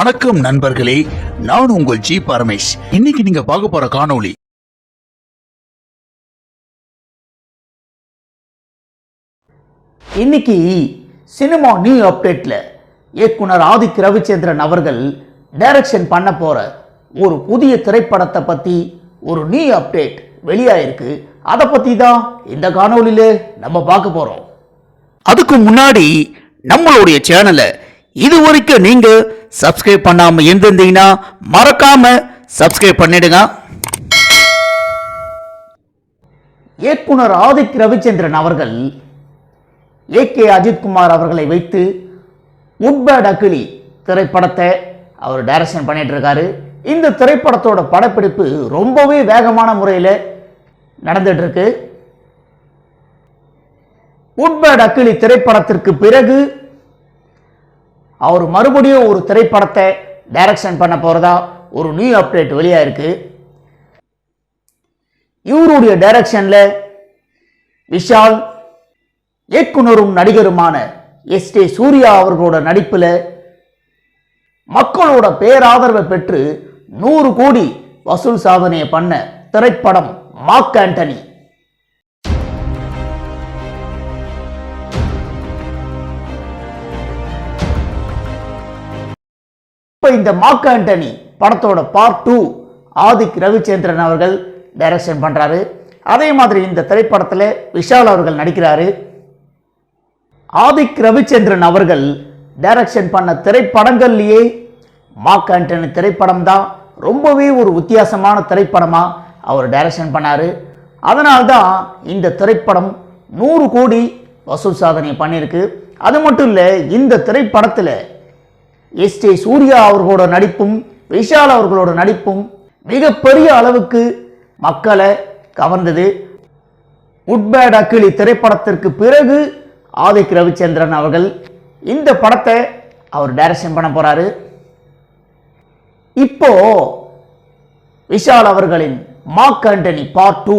வணக்கம் நண்பர்களே நான் உங்கள் ஜி பரமேஷ். இன்னைக்கு நீங்க பார்க்க போற காணொளி இன்னைக்கு சினிமா நியூ அப்டேட்ல இயக்குனர் ஆதிக் ரவிச்சந்திரன் அவர்கள் டைரக்ஷன் பண்ண போற ஒரு புதிய திரைப்படத்தை பத்தி ஒரு நியூ அப்டேட் வெளியாயிருக்கு. அதை பத்தி தான் இந்த காணொளியில நம்ம பார்க்க போறோம். அதுக்கு முன்னாடி நம்மளுடைய சேனலை இது வரைக்கும் நீங்க சப்ஸ்கிரைப் பண்ணாம இருந்திருந்தீங்கன்னா மறக்காம சப்ஸ்கிரைப் பண்ணிடுங்க. இயக்குனர் ஆதிக் ரவிச்சந்திரன் அவர்கள் ஏ கே அஜித்குமார் அவர்களை வைத்து உட்பேட் அக்கிலி திரைப்படத்தை அவர் டைரக்ஷன் பண்ணிட்டு இருக்காரு இந்த திரைப்படத்தோட படப்பிடிப்பு ரொம்பவே வேகமான முறையில் நடந்துட்டு இருக்கு உட்பேட் அக்லி திரைப்படத்திற்கு பிறகு அவர் மறுபடியும் ஒரு திரைப்படத்தை டைரக்ஷன் பண்ண போகிறதா ஒரு நியூ அப்டேட் வெளியாயிருக்கு இவருடைய டைரக்ஷனில் விஷால் இயக்குனரும் நடிகருமான எஸ் டி சூர்யா அவர்களோட நடிப்பில் மக்களோட பேராதரவை பெற்று நூறு கோடி வசூல் சாதனையை பண்ண திரைப்படம் மார்க் ஆண்டனி இப்போ இந்த மார்க் ஆண்டனி படத்தோட பார்ட் டூ ஆதிக் ரவிச்சந்திரன் அவர்கள் டைரக்ஷன் பண்ணுறாரு அதே மாதிரி இந்த திரைப்படத்தில் விஷால் அவர்கள் நடிக்கிறாரு. ஆதிக் ரவிச்சந்திரன் அவர்கள் டைரக்ஷன் பண்ண திரைப்படங்கள்லேயே மாக் ஆண்டனி திரைப்படம் தான் ரொம்பவே ஒரு வித்தியாசமான திரைப்படமாக அவர் டைரக்ஷன் பண்ணார். அதனால்தான் இந்த திரைப்படம் நூறு கோடி வசூல் சாதனை பண்ணியிருக்கு அது மட்டும் இல்லை இந்த திரைப்படத்தில் எஸ் ஜே சூர்யா அவர்களோட நடிப்பும் விஷால் அவர்களோட நடிப்பும் மிகப்பெரிய அளவுக்கு மக்களை கவர்ந்தது. உட்பேட் அக்கிலி திரைப்படத்திற்கு பிறகு ஆதிக் ரவிச்சந்திரன் அவர்கள் இந்த படத்தை அவர் டைரக்ஷன் பண்ண போகிறாரு இப்போ விஷால் அவர்களின் மார்க் ஆண்டனி பார்ட் டூ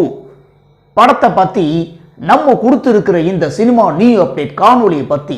படத்தை பற்றி நம்ம கொடுத்துருக்கிற இந்த சினிமா நியூ அப்டேட் காணொலியை பற்றி